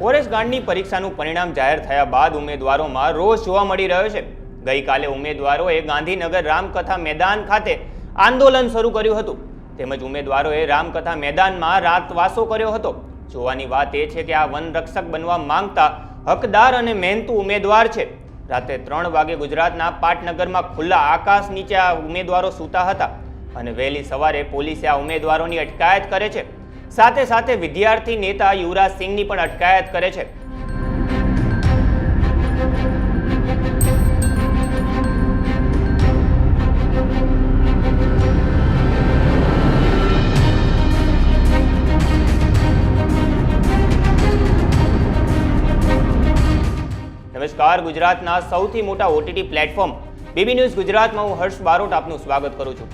Forest ગાર્ડની પરીક્ષાનું પરિણામ જાહેર થયા બાદ ઉમેદવારોમાં રોષ જોવા મળી રહ્યો છે. ગઈકાલે ઉમેદવારોએ ગાંધીનગર રામકથા મેદાન ખાતે આંદોલન શરૂ કર્યું હતું. તેમજ ઉમેદવારોએ રામકથા મેદાનમાં રાતવાસો કર્યો હતો. જોવાની વાત એ છે કે આ વનરક્ષક બનવા માંગતા હકદાર અને મહેનતુ ઉમેદવાર છે. રાતે ત્રણ વાગે ગુજરાતના પાટનગરમાં ખુલ્લા આકાશ નીચે આ ઉમેદવારો સૂતા હતા. અને વહેલી સવારે પોલીસે આ ઉમેદવારોની અટકાયત કરે છે. સાથે સાથે વિદ્યાર્થી નેતા યુવરાજ સિંહની પણ અટકાયત કરે છે. નમસ્કાર, ગુજરાતના સૌથી મોટા ઓટીટી પ્લેટફોર્મ બીબી ન્યૂઝ ગુજરાતમાં હું હર્ષ બારોટ આપનું સ્વાગત કરું છું.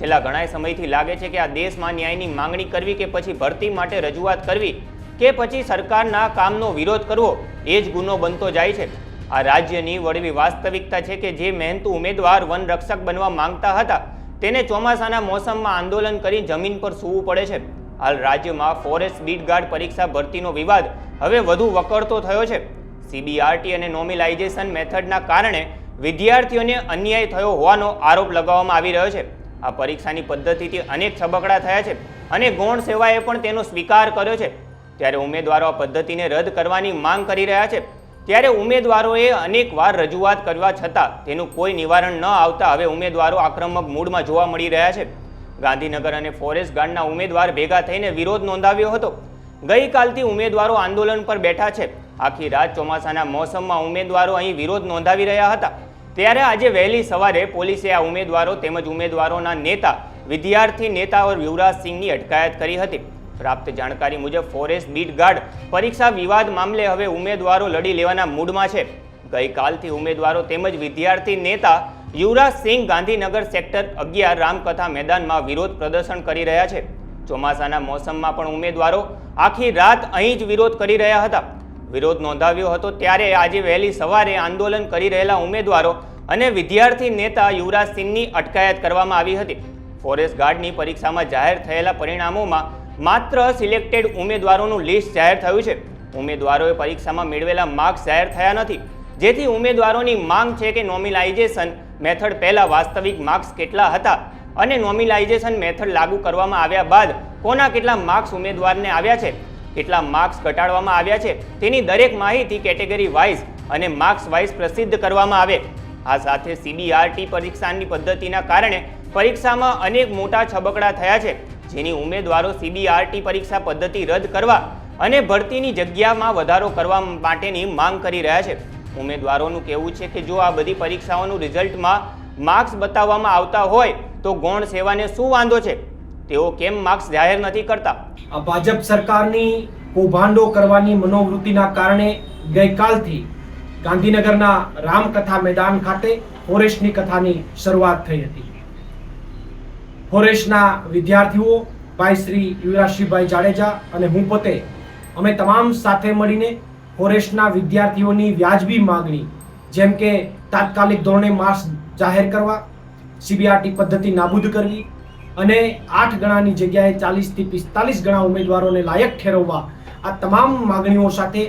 છેલ્લા ઘણા સમયથી લાગે છે કે આ દેશમાં ન્યાયની માંગણી કરવી કે પછી ભરતી માટે રજૂઆત કરવી કે પછી સરકારના કામનો વિરોધ કરવો, એ જ ગુનો બનતો જાય છે. આ રાજ્યની વળવી વાસ્તવિકતા છે કે જે મહેનતુ ઉમેદવાર વનરક્ષક બનવા માંગતા હતા, તેને ચોમાસાના મોસમમાં આંદોલન કરી જમીન પર સૂવું પડે છે. હાલ રાજ્યમાં ફોરેસ્ટ બીટ ગાર્ડ પરીક્ષા ભરતીનો વિવાદ હવે વધુ વકળતો થયો છે. સીબીઆરટી અને નોમિલાઇઝેશન મેથડના કારણે વિદ્યાર્થીઓને અન્યાય થયો હોવાનો આરોપ લગાવવામાં આવી રહ્યો છે. આ પરીક્ષાની પદ્ધતિથી અનેક છબકડા થયા છે અને ગૌણ સેવાએ પણ તેનો સ્વીકાર કર્યો છે. ત્યારે ઉમેદવારો આ પદ્ધતિને રદ કરવાની માંગ કરી રહ્યા છે. ત્યારે ઉમેદવારોએ અનેક વાર રજૂઆત કરવા છતાં તેનું કોઈ નિવારણ ન આવતા હવે ઉમેદવારો આક્રમક મૂડમાં જોવા મળી રહ્યા છે. ગાંધીનગર અને ફોરેસ્ટ ગાર્ડના ઉમેદવાર ભેગા થઈને વિરોધ નોંધાવ્યો હતો. ગઈકાલથી ઉમેદવારો આંદોલન પર બેઠા છે. આખી રાત ચોમાસાના મોસમમાં ઉમેદવારો અહીં વિરોધ નોંધાવી રહ્યા હતા. ત્યારે આજે વહેલી સવારે પોલીસે આ ઉમેદવારો તેમજ ઉમેદવારોના નેતા, વિદ્યાર્થી નેતા યુવરાજ સિંહની અટકાયત કરી હતી. પ્રાપ્ત જાણકારી મુજબ ફોરેસ્ટ બીટ ગાર્ડ પરીક્ષા વિવાદ મામલે હવે ઉમેદવારો લડી લેવાના મૂડમાં છે. ગઈકાલથી ઉમેદવારો તેમજ વિદ્યાર્થી નેતા યુવરાજ સિંહ ગાંધીનગર સેક્ટર અગિયાર રામકથા મેદાનમાં વિરોધ પ્રદર્શન કરી રહ્યા છે. ચોમાસાના મોસમમાં પણ ઉમેદવારો આખી રાત અહીં જ વિરોધ કરી રહ્યા હતા. વિરોધ નોંધાવ્યો હતો ત્યારે આજે વહેલી સવારે આંદોલન કરી રહેલા ઉમેદવારો અને વિદ્યાર્થી નેતા યુવરાજ સિંહની અટકાયત કરવામાં આવી હતી. ફોરેસ્ટ ગાર્ડની પરીક્ષામાં જાહેર થયેલા પરિણામોમાં માત્ર સિલેક્ટેડ ઉમેદવારોનું લિસ્ટ જાહેર થયું છે. ઉમેદવારોએ પરીક્ષામાં મેળવેલા માર્ક્સ જાહેર થયા નથી. જેથી ઉમેદવારોની માંગ છે કે નોમિલાઇઝેશન મેથડ પહેલાં વાસ્તવિક માર્ક્સ કેટલા હતા અને નોમિલાઇઝેશન મેથડ લાગુ કરવામાં આવ્યા બાદ કોના કેટલા માર્ક્સ ઉમેદવારને આવ્યા છે. કેટલા માર્ક્સ ઘટાડવામાં આવ્યા છે. તેની દરેક માહિતી કેટેગરી વાઇઝ અને માર્ક્સ વાઇઝ પ્રસિદ્ધ કરવામાં આવે. આ સાથે સીબીઆરટી પરીક્ષાની પદ્ધતિના કારણે પરીક્ષામાં અનેક મોટા છબકડા થયા છે. જેની ઉમેદવારો સીબીઆરટી પરીક્ષા પદ્ધતિ રદ કરવા અને ભરતીની જગ્યામાં વધારો કરવા માટેની માંગ કરી રહ્યા છે. ઉમેદવારોનું કહેવું છે કે જો આ બધી પરીક્ષાઓનું રિઝલ્ટમાં માર્ક્સ બતાવવામાં આવતા હોય તો ગૌણ સેવાને શું વાંધો છે? તેઓ કેમ માર્ક્સ જાહેર નથી કરતા? ભાજપ સરકારની કૌભાંડો કરવાની મનોવૃત્તિના કારણે ગઈકાલથી ગાંધીનગરના રામકથા મેદાન ખાતે ફોરેસ્ટની કથાની શરૂઆત થઈ હતી. ફોરેસ્ટના વિદ્યાર્થીઓ, ભાઈ શ્રી યુવરાજસિંહભાઈ જાડેજા અને હું પોતે, અમે તમામ સાથે મળીને ફોરેસ્ટના વિદ્યાર્થીઓની વ્યાજબી માગણી, જેમ કે તાત્કાલિક ધોરણે માર્ક્સ જાહેર કરવા, સીબીઆરટી પદ્ધતિ નાબૂદ કરવી અને આઠ ગણાની જગ્યાએ ચાલીસથી પિસ્તાલીસ ગણા ઉમેદવારોને લાયક ઠેરવવા આ તમામ માગણીઓ સાથે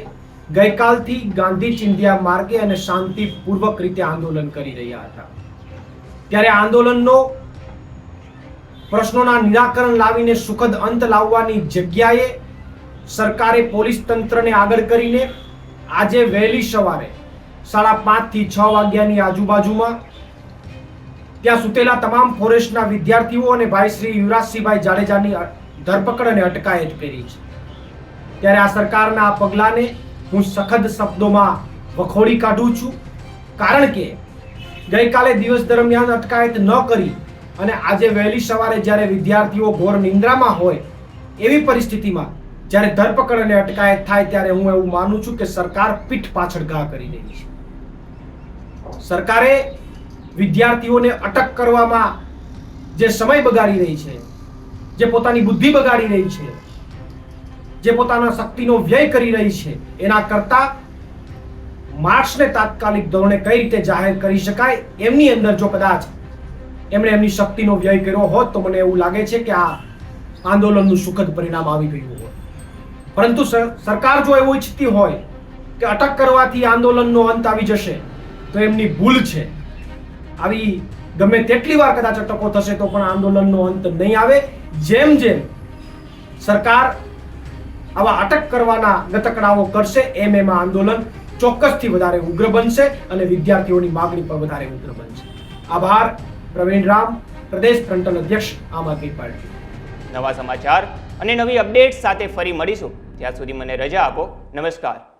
ગઈકાલથી ગાંધી ચિંધ્યા માર્ગે અને શાંતિપૂર્વક રીતે આંદોલન કરી રહ્યા હતા. ત્યારે આંદોલનનો પ્રશ્નોના નિરાકરણ લાવીને સુખદ અંત લાવવાની જગ્યાએ સરકારે પોલીસ તંત્રને આગળ કરીને આજે વહેલી સવારે સાડા પાંચથી છ વાગ્યાની આજુબાજુમાં ત્યાં સુતેલા તમામ ફોરેસ્ટના વિદ્યાર્થીઓ અને ભાઈ શ્રી યુવરાજસિંહભાઈ જાડેજાની ધરપકડ અને અટકાયત કરી છે. ત્યારે આ સરકારના આ પગલાંને હું સખત શબ્દોમાં વખોડી કાઢું છું. કારણ કે ગઈકાલે દિવસ દરમિયાન અટકાયત ન કરી અને આજે વહેલી સવારે જ્યારે વિદ્યાર્થીઓ ઘોર નિંદ્રામાં હોય એવી પરિસ્થિતિમાં જ્યારે ધરપકડ અને અટકાયત થાય ત્યારે હું એવું માનું છું કે સરકાર પીઠ પાછળ ઘા કરી રહી છે. સરકારે વિદ્યાર્થીઓને અટક કરવામાં જે સમય બગાડી રહી છે, જે પોતાની બુદ્ધિ બગાડી રહી છે, જે પોતાના શક્તિનો વ્યય કરી રહી છે, એના કરતા માર્ક્સને તાત્કાલિક ધોરણે કઈ રીતે જાહેર કરી શકાય, એમની અંદર જો કદાચ એમણે એમની શક્તિનો વ્યય કર્યો હોત, તો મને એવું લાગે છે કે આ આંદોલનનું સુખદ પરિણામ આવી ગયું હોય પરંતુ સર- સરકાર જો એવું ઈચ્છતી હોય કે અટક કરવાથી આંદોલનનો અંત આવી જશે, તો એમની ભૂલ છે. આવી ગમે તેટલી વાર કદાચ અટકો થશે તો પણ આંદોલનનો અંત નહીં આવે. જેમ જેમ સરકાર આવા અટક કરવાના ગતકડાઓ કરશે, એમ એમ આંદોલન ચોક્કસથી વધારે ઉગ્ર બનશે અને વિદ્યાર્થીઓની માગણી પર વધારે ઉગ્ર બનશે. આભાર, પ્રવીણ રામ, પ્રદેશ ફ્રન્ટલ અધ્યક્ષ, આમ આદમી પાર્ટી. નવા સમાચાર અને નવી અપડેટ્સ સાથે ફરી મળીશું. ત્યાં સુધી મને રજા આપો. નમસ્કાર.